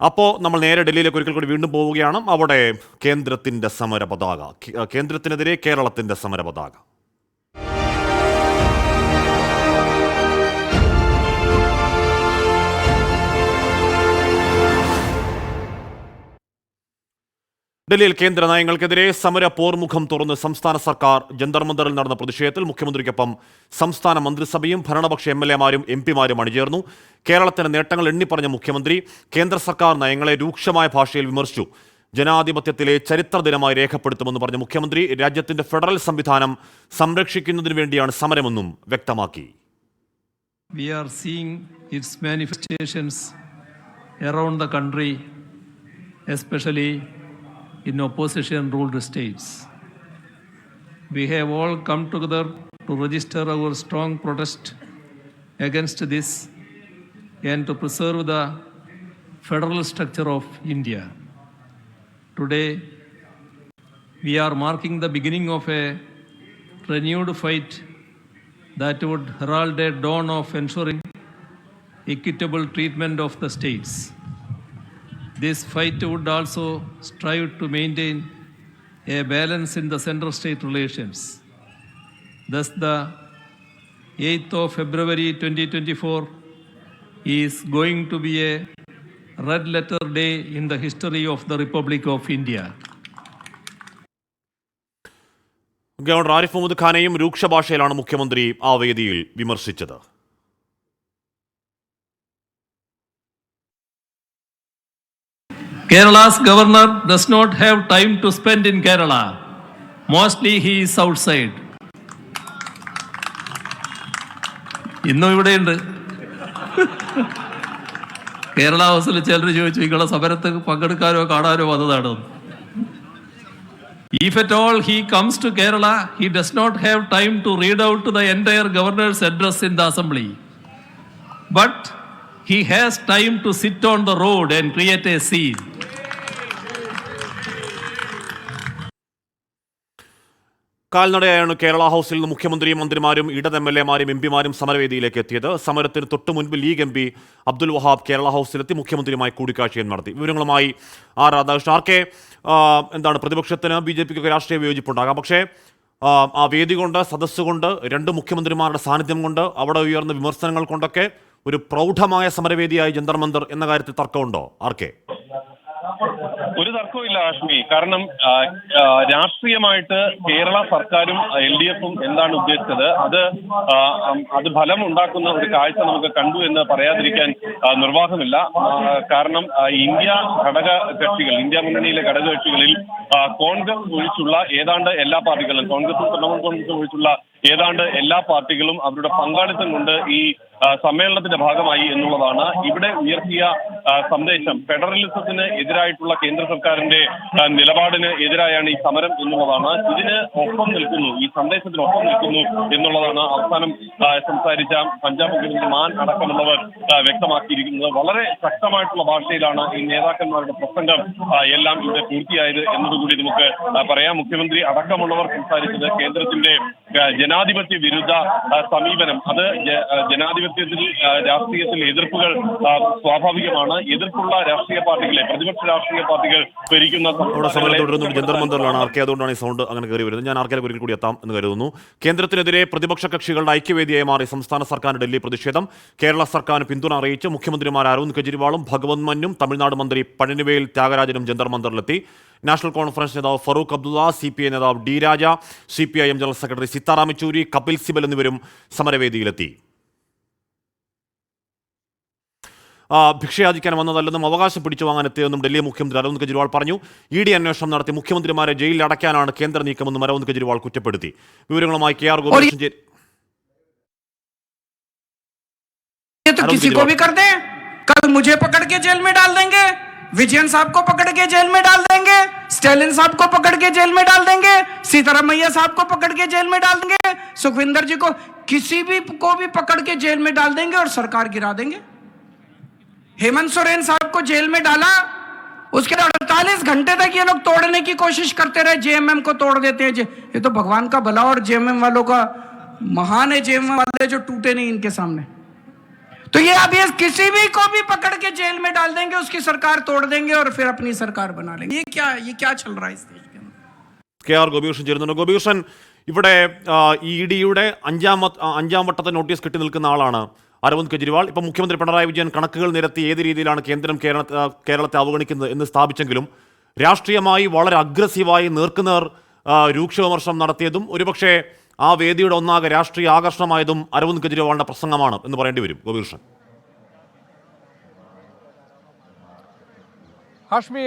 അപ്പോൾ നമ്മൾ നേരെ ഡൽഹിയിലേക്ക് ഒരിക്കൽ കൂടി വീണ്ടും പോവുകയാണ്. അവിടെ കേന്ദ്രത്തിന്റെ സമര പതാക കേന്ദ്രത്തിനെതിരെ കേരളത്തിന്റെ സമര പതാക ഡൽഹിയിൽ കേന്ദ്ര നയങ്ങൾക്കെതിരെ സമര പോർമുഖം തുറന്ന് സംസ്ഥാന സർക്കാർ ജന്തർ മന്ദറിൽ നടന്ന പ്രതിഷേധത്തിൽ മുഖ്യമന്ത്രിക്കൊപ്പം സംസ്ഥാന മന്ത്രിസഭയും ഭരണപക്ഷ എം എൽ എമാരും എം പിമാരും അണിചേർന്നു. കേരളത്തിന്റെ നേട്ടങ്ങൾ എണ്ണിപ്പറഞ്ഞ മുഖ്യമന്ത്രി കേന്ദ്ര സർക്കാർ നയങ്ങളെ രൂക്ഷമായ ഭാഷയിൽ വിമർശിച്ചു. ജനാധിപത്യത്തിലെ ചരിത്ര ദിനമായി രേഖപ്പെടുത്തുമെന്ന് പറഞ്ഞ മുഖ്യമന്ത്രി രാജ്യത്തിന്റെ ഫെഡറൽ സംവിധാനം സംരക്ഷിക്കുന്നതിനു വേണ്ടിയാണ് സമരമെന്നും വ്യക്തമാക്കി. We are seeing its manifestations around the country, especially in opposition ruled states. We have all come together to register our strong protest against this and to preserve the federal structure of India. Today, we are marking the beginning of a renewed fight that would herald a dawn of ensuring equitable treatment of the states. This fight would also strive to maintain a balance in the center state relations. Thus, the 8th of February 2024 is going to be a red letter day in the history of the Republic of India. Governor Arif Mohammed ഖാനെയും രൂക്ഷ ഭാഷയിലാണ് മുഖ്യമന്ത്രി ആ വേദിയിൽ വിമർശിച്ചത് Kerala's governor does not have time to spend in Kerala. Mostly he is outside. ഇന്നും ഇവിടെയുണ്ട് കേരള ഹൗസിൽ ചിലർ ചോദിച്ചു നിങ്ങളെ സമരത്ത് പങ്കെടുക്കാനോ കാണാനോ വന്നതാണോ If at all he comes to Kerala, he does not have time to read out the entire governor's address in the assembly. But he has time to sit on the road and create a scene. കാൽനടയായാണ് Kerala ഹൗസിൽ നിന്ന് മുഖ്യമന്ത്രിയും മന്ത്രിമാരും ഇടത് M L എമാരും M പിമാരും സമരവേദിയിലേക്ക് എത്തിയത്. സമരത്തിന് തൊട്ടു മുൻപ് league M P Abdul Wahab Kerala ഹൗസിലെത്തി മുഖ്യമന്ത്രിയുമായി കൂടിക്കാഴ്ചയും നടത്തി. വിവരങ്ങളുമായി ആർ രാധാകൃഷ്ണൻ. ആർ കെ എന്താണ് പ്രതിപക്ഷത്തിന് ബി ജെ പിക്കൊക്കെ രാഷ്ട്രീയ വിയോജിപ്പുണ്ടാകാം. പക്ഷേ ആ, വേദി കൊണ്ട് സദസ്സ് കൊണ്ട് രണ്ട് മുഖ്യമന്ത്രിമാരുടെ സാന്നിധ്യം കൊണ്ട് അവിടെ ഉയർന്ന വിമർശനങ്ങൾ കൊണ്ടൊക്കെ ഒരു പ്രൗഢമായ സമരവേദിയായി ജന്തർ മന്ദർ എന്ന കാര്യത്തിൽ തർക്കമുണ്ടോ? R K? ഒരു തർക്കവുമില്ല ആഷ്മി. കാരണം രാഷ്ട്രീയമായിട്ട് കേരള സർക്കാരും എൽ ഡി എഫും എന്താണ് ഉദ്ദേശിച്ചത്? അത് അത് ഫലം ഉണ്ടാക്കുന്ന ഒരു കാഴ്ച നമുക്ക് കണ്ടു എന്ന് പറയാതിരിക്കാൻ നിർവാഹമില്ല. കാരണം ഇന്ത്യ ഘടക കക്ഷികൾ ഇന്ത്യ മുന്നണിയിലെ ഘടക കക്ഷികളിൽ കോൺഗ്രസ് ഒഴിച്ചുള്ള ഏതാണ്ട് എല്ലാ പാർട്ടികളും കോൺഗ്രസും തൃണമൂൽ കോൺഗ്രസും ഒഴിച്ചുള്ള ഏതാണ്ട് എല്ലാ പാർട്ടികളും അവരുടെ പങ്കാളിത്തം കൊണ്ട് ഈ സമ്മേളനത്തിന്റെ ഭാഗമായി എന്നുള്ളതാണ്. ഇവിടെ ഉയർത്തിയ സന്ദേശം ഫെഡറലിസത്തിന് എതിരായിട്ടുള്ള കേന്ദ്ര സർക്കാരിന്റെ നിലപാടിന് എതിരായാണ് ഈ സമരം എന്നുള്ളതാണ്. ഇതിന് ഒപ്പം നിൽക്കുന്നു ഈ സന്ദേശത്തിന് ഒപ്പം നിൽക്കുന്നു എന്നുള്ളതാണ് അവസാനം സംസാരിച്ച പഞ്ചാബ് മുഖ്യമന്ത്രി മാൻ അടക്കമുള്ളവർ വ്യക്തമാക്കിയിരിക്കുന്നത്. വളരെ ശക്തമായിട്ടുള്ള ഭാഷയിലാണ് ഈ നേതാക്കന്മാരുടെ പ്രസംഗം എല്ലാം ഇവിടെ പൂർത്തിയായത് എന്നതുകൂടി നമുക്ക് പറയാം. മുഖ്യമന്ത്രി അടക്കമുള്ളവർ സംസാരിച്ചത് കേന്ദ്രത്തിന്റെ ജനാധിപത്യ വിരുദ്ധ സമീപനം. അത് ജ- ആ, ജനാധിപത്യത്തിൽ രാഷ്ട്രീയത്തിൽ എതിർപ്പുകൾ സ്വാഭാവികമാണ്. എതിർപ്പുള്ള രാഷ്ട്രീയ പാർട്ടികളെ പ്രതിപക്ഷ രാഷ്ട്രീയ പാർട്ടികൾ ഭരിക്കുന്ന ാണ് ആർ കെ. അതുകൊണ്ടാണ് ഈ സൗണ്ട് അങ്ങനെ കയറി വരുന്നത്. ഞാൻ ആർ കെ. ഒരിക്കൽ കൂടി എത്താം എന്ന് കരുതുന്നു. കേന്ദ്രത്തിനെതിരെ പ്രതിപക്ഷ കക്ഷികളുടെ ഐക്യവേദിയായി മാറി സംസ്ഥാന സർക്കാരിന്റെ ഡൽഹി പ്രതിഷേധം. കേരള സർക്കാരിന് പിന്തുണ അറിയിച്ച് മുഖ്യമന്ത്രിമാർ അരവിന്ദ് കെജ്രിവാളും ഭഗവത് മന്നും തമിഴ്നാട് മന്ത്രി പഴനിവേൽ ത്യാഗരാജനും ജന്തർ മന്ദറിലെത്തി. നാഷണൽ കോൺഫറൻസ് നേതാവ് Farooq Abdullah C P I നേതാവ് D Raja C P I M general secretary Sitaram Yechury Kapil Sibal എന്നിവരും സമരവേദിയിലെത്തി ആ, ഭിക്ഷയാചിക്കാൻ വന്നതല്ലെന്നും അവകാശം പിടിച്ചു വാങ്ങാൻ എത്തിയതെന്നും ഡൽഹി മുഖ്യമന്ത്രി അരവിന്ദ് കെജ്രിവാൾ പറഞ്ഞു ഇ ഡി അന്വേഷണം നടത്തി മുഖ്യമന്ത്രിമാരെ ജയിലിൽ അടയ്ക്കാനാണ് കേന്ദ്ര നീക്കമെന്നും അരവിന്ദ് കെജ്രിവാൾ കുറ്റപ്പെടുത്തി വിവരങ്ങളുമായി കെ ആർ ഗോപാലകൃഷ്ണൻ ചേ- ये तो अरुण किसी को केजरीवाल। भी कर दे कल मुझे पकड़ के जेल में डाल देंगे विजयन साहब को पकड़ के जेल में डाल देंगे स्टेलिन साहब को पकड़ के जेल में डाल देंगे सीतारामैया साहब को पकड़ के जेल में डाल देंगे सुखविंदर जी को किसी भी को भी पकड़ के जेल में डाल देंगे और सरकार गिरा देंगे हेमंत सोरेन साहब को जेल में डाला उसके बाद अड़तालीस घंटे तक ये लोग तोड़ने की कोशिश करते रहे जेएमएम को तोड़ देते हैं जे- ये तो भगवान का भला और जेएमएम वालों का महान है जेएमएम वाले जो टूटे नहीं इनके सामने तो ये अब ये किसी भी को भी पकड़ के जेल में डाल देंगे उसकी सरकार तोड़ देंगे और फिर अपनी सरकार बना लेंगे ये क्या ये क्या चल रहा है इस देश के अंदर കെ ആർ ഗോപികൃഷ്ണൻ ചേരുന്നുണ്ട് ഗോപികൃഷ്ണൻ ഇവിടെ ഇ ഡിയുടെ അഞ്ചാം വ- ആ, അഞ്ചാം വട്ടത്തെ നോട്ടീസ് കിട്ടി നിൽക്കുന്ന ആളാണ് അരവിന്ദ് കെജ്രിവാൾ ഇപ്പം മുഖ്യമന്ത്രി പിണറായി വിജയൻ കണക്കുകൾ നിരത്തി ഏത് രീതിയിലാണ് കേന്ദ്രം കേരള കേരളത്തെ അവഗണിക്കുന്നത് എന്ന് സ്ഥാപിച്ചെങ്കിലും രാഷ്ട്രീയമായി വളരെ അഗ്രസീവായി നേർക്കുനേർ ആ, രൂക്ഷ വിമർശനം നടത്തിയതും ഒരുപക്ഷേ ആ വേദിയുടെ ഒന്നാകെ രാഷ്ട്രീയ ആകർഷണമായതും അരവിന്ദ് കെജ്രിവാളിന്റെ പ്രസംഗമാണ് എന്ന് പറയേണ്ടി വരും. ഗോപികൃഷ്ണൻ. ഹാഷ്മി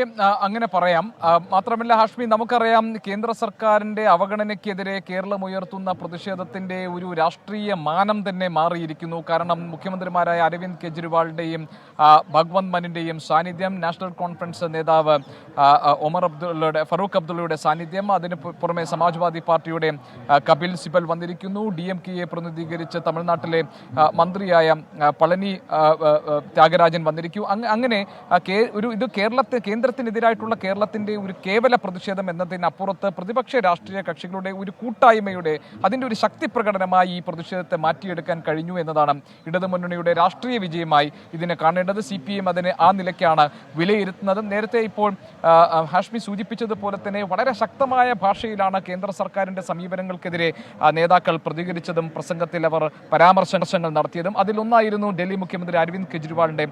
അങ്ങനെ പറയാം. മാത്രമല്ല ഹാഷ്മി നമുക്കറിയാം കേന്ദ്ര സർക്കാരിന്റെ അവഗണനയ്ക്കെതിരെ കേരളം ഉയർത്തുന്ന പ്രതിഷേധത്തിന്റെ ഒരു രാഷ്ട്രീയ മാനം തന്നെ മാറിയിരിക്കുന്നു. കാരണം മുഖ്യമന്ത്രിമാരായ അരവിന്ദ് കെജ്രിവാളിന്റെയും ഭഗവന്ത് മനിന്റെയും സാന്നിധ്യം നാഷണൽ കോൺഫറൻസ് നേതാവ് ഒമർ അബ്ദുള്ളയുടെ ഫറൂഖ് അബ്ദുള്ളയുടെ സാന്നിധ്യം അതിന് പുറമെ സമാജ്വാദി പാർട്ടിയുടെ കപിൽ സിബൽ വന്നിരിക്കുന്നു. ഡി എം കെയെ പ്രതിനിധീകരിച്ച് തമിഴ്നാട്ടിലെ മന്ത്രിയായ പളനി ത്യാഗരാജൻ വന്നിരിക്കും. അങ്ങനെ ഒരു ഇത് കേരളത്തെ കേന്ദ്രത്തിനെതിരായിട്ടുള്ള കേരളത്തിന്റെ ഒരു കേവല പ്രതിഷേധം എന്നതിനപ്പുറത്ത് പ്രതിപക്ഷ രാഷ്ട്രീയ കക്ഷികളുടെ ഒരു കൂട്ടായ്മയുടെ അതിന്റെ ഒരു ശക്തി പ്രകടനമായി ഈ പ്രതിഷേധത്തെ മാറ്റിയെടുക്കാൻ കഴിഞ്ഞു എന്നതാണ് ഇടതുമുന്നണിയുടെ രാഷ്ട്രീയ വിജയമായി ഇതിനെ കാണേണ്ടത്. സി പി എം അതിനെ ആ നിലയ്ക്കാണ് വിലയിരുത്തുന്നത്. നേരത്തെ ഇപ്പോൾ ഹാഷ്മി സൂചിപ്പിച്ചതുപോലെ തന്നെ വളരെ ശക്തമായ ഭാഷയിലാണ് കേന്ദ്ര സർക്കാരിന്റെ സമീപനങ്ങൾക്കെതിരെ നേതാക്കൾ പ്രതികരിച്ചതും പ്രസംഗത്തിൽ അവർ പരാമർശങ്ങൾ നടത്തിയതും. അതിലൊന്നായിരുന്നു ഡൽഹി മുഖ്യമന്ത്രി അരവിന്ദ് കെജ്രിവാളിന്റെ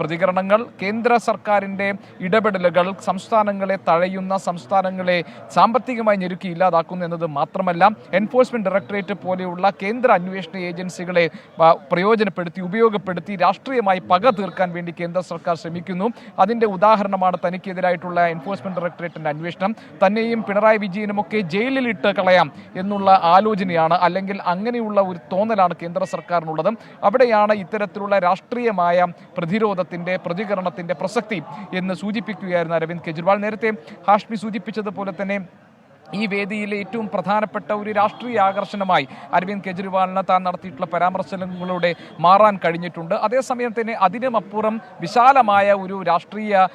പ്രതികരണങ്ങൾ. കേന്ദ്ര സർക്കാരിന്റെ ഇടപെടലുകൾ സംസ്ഥാനങ്ങളെ തഴയുന്ന സംസ്ഥാനങ്ങളെ സാമ്പത്തികമായി ഞെരുക്കി ഇല്ലാതാക്കുന്നു എന്നത് മാത്രമല്ല എൻഫോഴ്സ്മെന്റ് ഡയറക്ടറേറ്റ് പോലെയുള്ള കേന്ദ്ര അന്വേഷണ ഏജൻസികളെ പ്രയോജനപ്പെടുത്തി ഉപയോഗപ്പെടുത്തി രാഷ്ട്രീയമായി പക തീർക്കാൻ വേണ്ടി കേന്ദ്ര സർക്കാർ ശ്രമിക്കുന്നു. അതിന്റെ ഉദാഹരണമാണ് തനിക്കെതിരായിട്ടുള്ള എൻഫോഴ്സ്മെന്റ് ഡയറക്ടറേറ്റിന്റെ അന്വേഷണം. തന്നെയും പിണറായി വിജയനുമൊക്കെ ജയിലിലിട്ട് കളയാം എന്നുള്ള ആലോചനയാണ് അല്ലെങ്കിൽ അങ്ങനെയുള്ള ഒരു തോന്നലാണ് കേന്ദ്ര സർക്കാരിനുള്ളത്. അവിടെയാണ് ഇത്തരത്തിലുള്ള രാഷ്ട്രീയമായ പ്രതിരോധത്തിന്റെ പ്രതികരണത്തിന്റെ പ്രസക്തി എന്ന് സൂചിപ്പിക്കുകയായിരുന്നു അരവിന്ദ് കെജ്രിവാൾ. നേരത്തെ ഹാഷ്മി സൂചിപ്പിച്ചതുപോലെ തന്നെ ഈ വേദിയിലെ ഏറ്റവും പ്രധാനപ്പെട്ട ഒരു രാഷ്ട്രീയ ആകർഷണമായി അരവിന്ദ് കെജ്രിവാളിന് താൻ നടത്തിയിട്ടുള്ള പരാമർശങ്ങളിലൂടെ മാറാൻ കഴിഞ്ഞിട്ടുണ്ട്. അതേസമയം തന്നെ അതിനുമപ്പുറം വിശാലമായ ഒരു രാഷ്ട്രീയ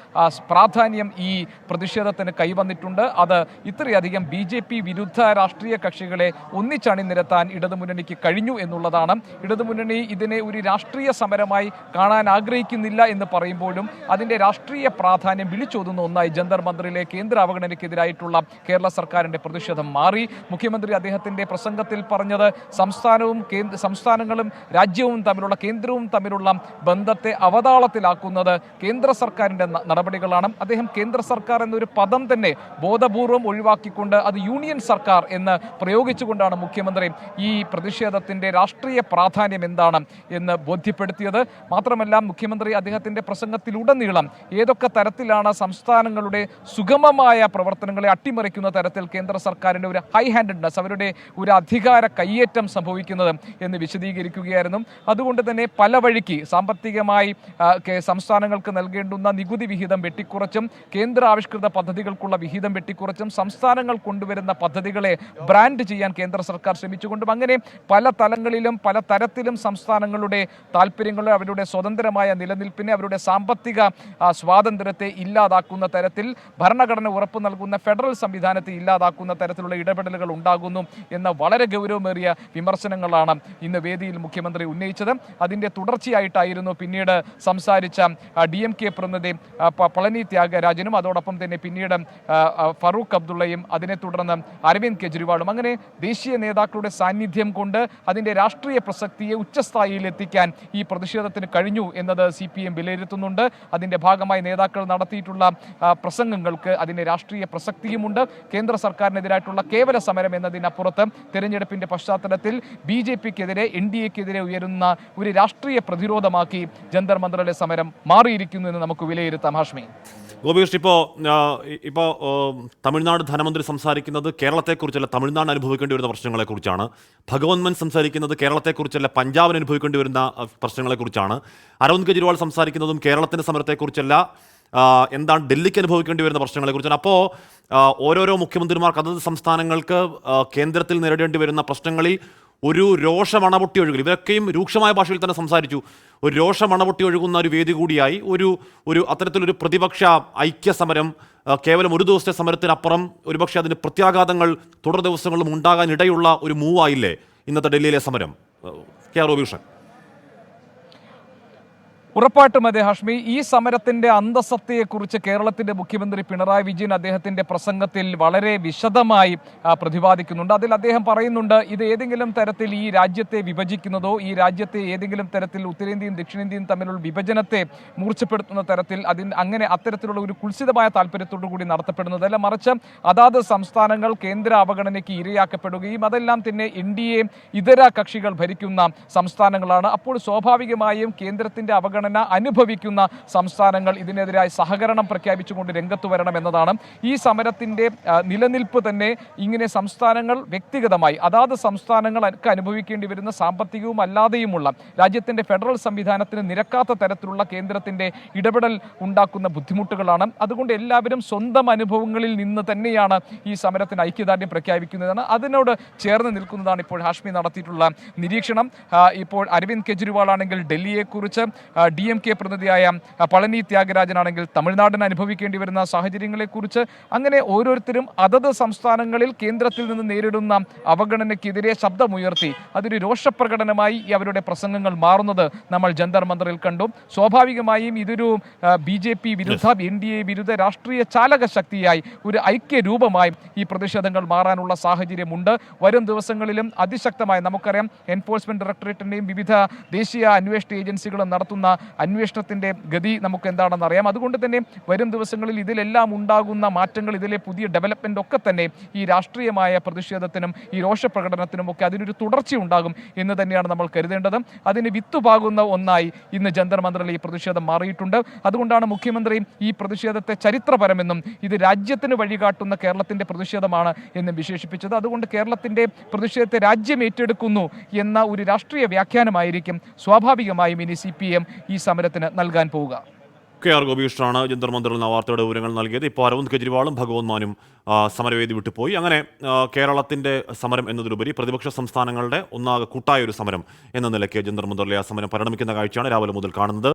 പ്രാധാന്യം ഈ പ്രതിഷേധത്തിന് കൈവന്നിട്ടുണ്ട്. അത് ഇത്രയധികം ബി ജെ പി വിരുദ്ധ രാഷ്ട്രീയ കക്ഷികളെ ഒന്നിച്ചണിനിരത്താൻ ഇടതുമുന്നണിക്ക് കഴിഞ്ഞു എന്നുള്ളതാണ്. ഇടതുമുന്നണി ഇതിനെ ഒരു രാഷ്ട്രീയ സമരമായി കാണാൻ ആഗ്രഹിക്കുന്നില്ല എന്ന് പറയുമ്പോഴും അതിന്റെ രാഷ്ട്രീയ പ്രാധാന്യം വിളിച്ചോതുന്ന ഒന്നായി ജന്തർ മന്ത്രിയിലെ കേന്ദ്ര അവഗണനയ്ക്കെതിരായിട്ടുള്ള കേരള സർക്കാരിന്റെ പ്രതിഷേധം മാറി. മുഖ്യമന്ത്രി അദ്ദേഹത്തിന്റെ പ്രസംഗത്തിൽ പറഞ്ഞത് സംസ്ഥാനവും കേന്ദ്ര സംസ്ഥാനങ്ങളും രാജ്യവും തമ്മിലുള്ള കേന്ദ്രവും തമ്മിലുള്ള ബന്ധത്തെ അവതാളത്തിലാക്കുന്നത് കേന്ദ്ര സർക്കാരിന്റെ നടപടികളാണ്. അദ്ദേഹം കേന്ദ്ര സർക്കാർ എന്നൊരു പദം തന്നെ ബോധപൂർവം ഒഴിവാക്കിക്കൊണ്ട് അത് യൂണിയൻ സർക്കാർ എന്ന് പ്രയോഗിച്ചുകൊണ്ടാണ് മുഖ്യമന്ത്രി ഈ പ്രതിഷേധത്തിന്റെ രാഷ്ട്രീയ പ്രാധാന്യം എന്താണ് എന്ന് ബോധ്യപ്പെടുത്തിയത്. മാത്രമല്ല മുഖ്യമന്ത്രി അദ്ദേഹത്തിന്റെ പ്രസംഗത്തിലുടനീളം ഏതൊക്കെ തരത്തിലാണ് സംസ്ഥാനങ്ങളുടെ സുഗമമായ പ്രവർത്തനങ്ങളെ അട്ടിമറിക്കുന്ന തരത്തിൽ കേന്ദ്ര സർക്കാരിന്റെ ഒരു ഹൈ ഹാൻഡഡ്നെസ് അവരുടെ ഒരു അധികാര കയ്യേറ്റം സംഭവിക്കുന്നത് എന്ന് വിശദീകരിക്കുകയായിരുന്നു. അതുകൊണ്ട് തന്നെ പല വഴിക്ക് സാമ്പത്തികമായി സംസ്ഥാനങ്ങൾക്ക് നൽകേണ്ടുന്ന നികുതി വിഹിതം വെട്ടിക്കുറച്ചും കേന്ദ്ര ആവിഷ്കൃത പദ്ധതികൾക്കുള്ള വിഹിതം വെട്ടിക്കുറച്ചും സംസ്ഥാനങ്ങൾ കൊണ്ടുവരുന്ന പദ്ധതികളെ ബ്രാൻഡ് ചെയ്യാൻ കേന്ദ്ര സർക്കാർ ശ്രമിച്ചുകൊണ്ടും അങ്ങനെ പല തലങ്ങളിലും പല തരത്തിലും സംസ്ഥാനങ്ങളുടെ താല്പര്യങ്ങളെ അവരുടെ സ്വതന്ത്രമായ നിലനിൽപ്പിനെ അവരുടെ സാമ്പത്തിക സ്വാതന്ത്ര്യത്തെ ഇല്ലാതാക്കുന്ന തരത്തിൽ ഭരണഘടന ഉറപ്പു നൽകുന്ന ഫെഡറൽ സംവിധാനത്തെ ഇല്ലാതാക്കുന്ന തരത്തിലുള്ള ഇടപെടലുകൾ ഉണ്ടാകുന്നു എന്ന വളരെ ഗൗരവമേറിയ വിമർശനങ്ങളാണ് ഇന്ന് വേദിയിൽ മുഖ്യമന്ത്രി ഉന്നയിച്ചത്. അതിന്റെ തുടർച്ചയായിട്ടായിരുന്നു പിന്നീട് സംസാരിച്ച ഡി എം കെ പ്രതിനിധി പളനി ത്യാഗരാജനും അതോടൊപ്പം തന്നെ പിന്നീട് ഫറൂഖ് അബ്ദുള്ളയും അതിനെ തുടർന്ന് അരവിന്ദ് കെജ്രിവാളും. അങ്ങനെ ദേശീയ നേതാക്കളുടെ സാന്നിധ്യം കൊണ്ട് അതിന്റെ രാഷ്ട്രീയ പ്രസക്തിയെ ഉച്ചസ്ഥായിയിൽ എത്തിക്കാൻ ഈ പ്രതിഷേധത്തിന് കഴിഞ്ഞു എന്നത് സി പി എം വിലയിരുത്തുന്നുണ്ട്. അതിന്റെ ഭാഗമായി നേതാക്കൾ നടത്തിയിട്ടുള്ള പ്രസംഗങ്ങൾക്ക് അതിന്റെ രാഷ്ട്രീയ പ്രസക്തിയുമുണ്ട്. കേന്ദ്ര സർക്കാരിനെതിരായിട്ടുള്ള കേവല സമരം എന്നതിനപ്പുറത്ത് തെരഞ്ഞെടുപ്പിന്റെ പശ്ചാത്തലത്തിൽ ബി ജെ പിക്കെതിരെ എൻ ഡി എക്കെതിരെ ഉയരുന്ന ഒരു രാഷ്ട്രീയ പ്രതിരോധമാക്കി ജന്തർ മന്ത്രാലയ സമരം മാറിയിരിക്കുന്നു എന്ന് നമുക്ക് വിലയിരുത്താം. ഹാഷ്മി. ഗോപികൃഷ്ണ ഇപ്പോൾ ഇപ്പോൾ തമിഴ്നാട് ധനമന്ത്രി സംസാരിക്കുന്നത് കേരളത്തെക്കുറിച്ചല്ല തമിഴ്നാട് അനുഭവിക്കേണ്ടി വരുന്ന പ്രശ്നങ്ങളെക്കുറിച്ചാണ്. ഭഗവത് മൻ സംസാരിക്കുന്നത് കേരളത്തെക്കുറിച്ചല്ല പഞ്ചാബിന് അനുഭവിക്കേണ്ടി വരുന്ന പ്രശ്നങ്ങളെക്കുറിച്ചാണ്. അരവിന്ദ് കെജ്രിവാൾ സംസാരിക്കുന്നതും കേരളത്തിന്റെ സമരത്തെക്കുറിച്ചല്ല എന്താണ് ഡൽഹിക്ക് അനുഭവിക്കേണ്ടി വരുന്ന പ്രശ്നങ്ങളെക്കുറിച്ചാണ്. അപ്പോൾ ഓരോരോ മുഖ്യമന്ത്രിമാർക്ക് അതത് സംസ്ഥാനങ്ങൾക്ക് കേന്ദ്രത്തിൽ നേരിടേണ്ടി വരുന്ന പ്രശ്നങ്ങളിൽ ഒരു രോഷമണപൊട്ടി ഒഴുകൽ. ഇവരൊക്കെയും രൂക്ഷമായ ഭാഷയിൽ തന്നെ സംസാരിച്ചു. ഒരു രോഷമണപൊട്ടി ഒഴുകുന്ന ഒരു വേദി കൂടിയായി. ഒരു ഒരു അത്തരത്തിലൊരു പ്രതിപക്ഷ ഐക്യ സമരം കേവലം ഒരു ദിവസത്തെ സമരത്തിനപ്പുറം ഒരുപക്ഷെ അതിന് പ്രത്യാഘാതങ്ങൾ തുടർ ദിവസങ്ങളിലും ഉണ്ടാകാനിടയുള്ള ഒരു മൂവായില്ലേ ഇന്നത്തെ ഡൽഹിയിലെ സമരം? കെ ആർ രൂപീഷൻ ഉറപ്പായിട്ടും അതെ ഹാഷ്മി. ഈ സമരത്തിന്റെ അന്തസത്തയെക്കുറിച്ച് കേരളത്തിന്റെ മുഖ്യമന്ത്രി പിണറായി വിജയൻ അദ്ദേഹത്തിന്റെ പ്രസംഗത്തിൽ വളരെ വിശദമായി പ്രതിപാദിക്കുന്നുണ്ട്. അതിൽ അദ്ദേഹം പറയുന്നുണ്ട് ഇത് ഏതെങ്കിലും തരത്തിൽ ഈ രാജ്യത്തെ വിഭജിക്കുന്നതോ ഈ രാജ്യത്തെ ഏതെങ്കിലും തരത്തിൽ ഉത്തരേന്ത്യയും ദക്ഷിണേന്ത്യയും തമ്മിലുള്ള വിഭജനത്തെ മൂർച്ചപ്പെടുത്തുന്ന തരത്തിൽ അതിന് അങ്ങനെ അത്തരത്തിലുള്ള ഒരു കുൽസിതമായ താല്പര്യത്തോടു കൂടി നടത്തപ്പെടുന്നതല്ല മറിച്ച് അതാത് സംസ്ഥാനങ്ങൾ കേന്ദ്ര അവഗണനയ്ക്ക് ഇരയാക്കപ്പെടുകയും അതെല്ലാം തന്നെ എൻ ഡി എ ഇതര കക്ഷികൾ ഭരിക്കുന്ന സംസ്ഥാനങ്ങളാണ്. അപ്പോൾ സ്വാഭാവികമായും കേന്ദ്രത്തിന്റെ അവഗണന അനുഭവിക്കുന്ന സംസ്ഥാനങ്ങൾ ഇതിനെതിരായി സഹകരണം പ്രഖ്യാപിച്ചുകൊണ്ട് രംഗത്ത് വരണം എന്നതാണ്. ഈ സമരത്തിന്റെ നിലനിൽപ്പ് തന്നെ ഇങ്ങനെ സംസ്ഥാനങ്ങൾ വ്യക്തിഗതമായി അതാത് സംസ്ഥാനങ്ങൾക്ക് അനുഭവിക്കേണ്ടി വരുന്ന സാമ്പത്തികവും അല്ലാതെയുമുള്ള രാജ്യത്തിന്റെ ഫെഡറൽ സംവിധാനത്തിന് നിരക്കാത്ത തരത്തിലുള്ള കേന്ദ്രത്തിന്റെ ഇടപെടൽ ഉണ്ടാക്കുന്ന ബുദ്ധിമുട്ടുകളാണ്. അതുകൊണ്ട് എല്ലാവരും സ്വന്തം അനുഭവങ്ങളിൽ നിന്ന് തന്നെയാണ് ഈ സമരത്തിന് ഐക്യദാർഢ്യം പ്രഖ്യാപിക്കുന്നതാണ്. അതിനോട് ചേർന്ന് നിൽക്കുന്നതാണ് ഇപ്പോൾ ഹാഷ്മി നടത്തിയിട്ടുള്ള നിരീക്ഷണം. ഇപ്പോൾ അരവിന്ദ് കെജ്രിവാൾ ആണെങ്കിൽ ഡൽഹിയെക്കുറിച്ച് ഡി എം കെ പ്രതിനിധിയായ പളനി ത്യാഗരാജനാണെങ്കിൽ തമിഴ്നാടിന് അനുഭവിക്കേണ്ടി വരുന്ന സാഹചര്യങ്ങളെക്കുറിച്ച് അങ്ങനെ ഓരോരുത്തരും അതത് സംസ്ഥാനങ്ങളിൽ കേന്ദ്രത്തിൽ നിന്ന് നേരിടുന്ന അവഗണനയ്ക്കെതിരെ ശബ്ദമുയർത്തി അതൊരു രോഷപ്രകടനമായി ഈ അവരുടെ പ്രസംഗങ്ങൾ മാറുന്നത് നമ്മൾ ജന്തർ മന്ദറിൽ കണ്ടു. സ്വാഭാവികമായും ഇതൊരു ബി ജെ പി വിരുദ്ധ എൻ ഡി എ വിരുദ്ധ രാഷ്ട്രീയ ചാലക ശക്തിയായി ഒരു ഐക്യ രൂപമായി ഈ പ്രതിഷേധങ്ങൾ മാറാനുള്ള സാഹചര്യമുണ്ട്. വരും ദിവസങ്ങളിലും അതിശക്തമായി നമുക്കറിയാം എൻഫോഴ്സ്മെന്റ് ഡയറക്ടറേറ്റിന്റെയും വിവിധ ദേശീയ അന്വേഷണ ഏജൻസികളും നടത്തുന്ന അന്വേഷണത്തിന്റെ ഗതി നമുക്ക് എന്താണെന്ന് അറിയാം. അതുകൊണ്ട് തന്നെ വരും ദിവസങ്ങളിൽ ഇതിലെല്ലാം ഉണ്ടാകുന്ന മാറ്റങ്ങൾ ഇതിലെ പുതിയ ഡെവലപ്മെന്റ് ഒക്കെ തന്നെ ഈ രാഷ്ട്രീയമായ പ്രതിഷേധത്തിനും ഈ രോഷപ്രകടനത്തിനും ഒക്കെ അതിനൊരു തുടർച്ച ഉണ്ടാകും എന്ന് തന്നെയാണ് നമ്മൾ കരുതേണ്ടത്. അതിന് വിത്തുപാകുന്ന ഒന്നായി ഇന്ന് ജന്തർ ഈ പ്രതിഷേധം മാറിയിട്ടുണ്ട്. അതുകൊണ്ടാണ് മുഖ്യമന്ത്രി ഈ പ്രതിഷേധത്തെ ചരിത്രപരമെന്നും ഇത് രാജ്യത്തിന് വഴികാട്ടുന്ന കേരളത്തിന്റെ പ്രതിഷേധമാണ് എന്നും വിശേഷിപ്പിച്ചത്. അതുകൊണ്ട് കേരളത്തിന്റെ പ്രതിഷേധത്തെ രാജ്യം ഏറ്റെടുക്കുന്നു എന്ന ഒരു രാഷ്ട്രീയ വ്യാഖ്യാനമായിരിക്കും സ്വാഭാവികമായും ഇനി സി ഈ സമരത്തിന് നൽകാൻ പോവുക. കെ ആർ ഗോപികൃഷ്ണനാണ് ജന്തർ മന്ദറിൽ വാർത്തയുടെ വിവരങ്ങൾ നൽകിയത്. ഇപ്പോൾ അരവിന്ദ് കെജ്രിവാളും ഭഗവത് മാനും സമരവേദി വിട്ടുപോയി അങ്ങനെ കേരളത്തിന്റെ സമരം എന്നതിലുപരി പ്രതിപക്ഷ സംസ്ഥാനങ്ങളുടെ ഒന്നാകെ കൂട്ടായ ഒരു സമരം എന്ന നിലയ്ക്ക് ജന്തർ ആ സമരം പരിണമിക്കുന്ന കാഴ്ചയാണ് രാവിലെ മുതൽ കാണുന്നത്.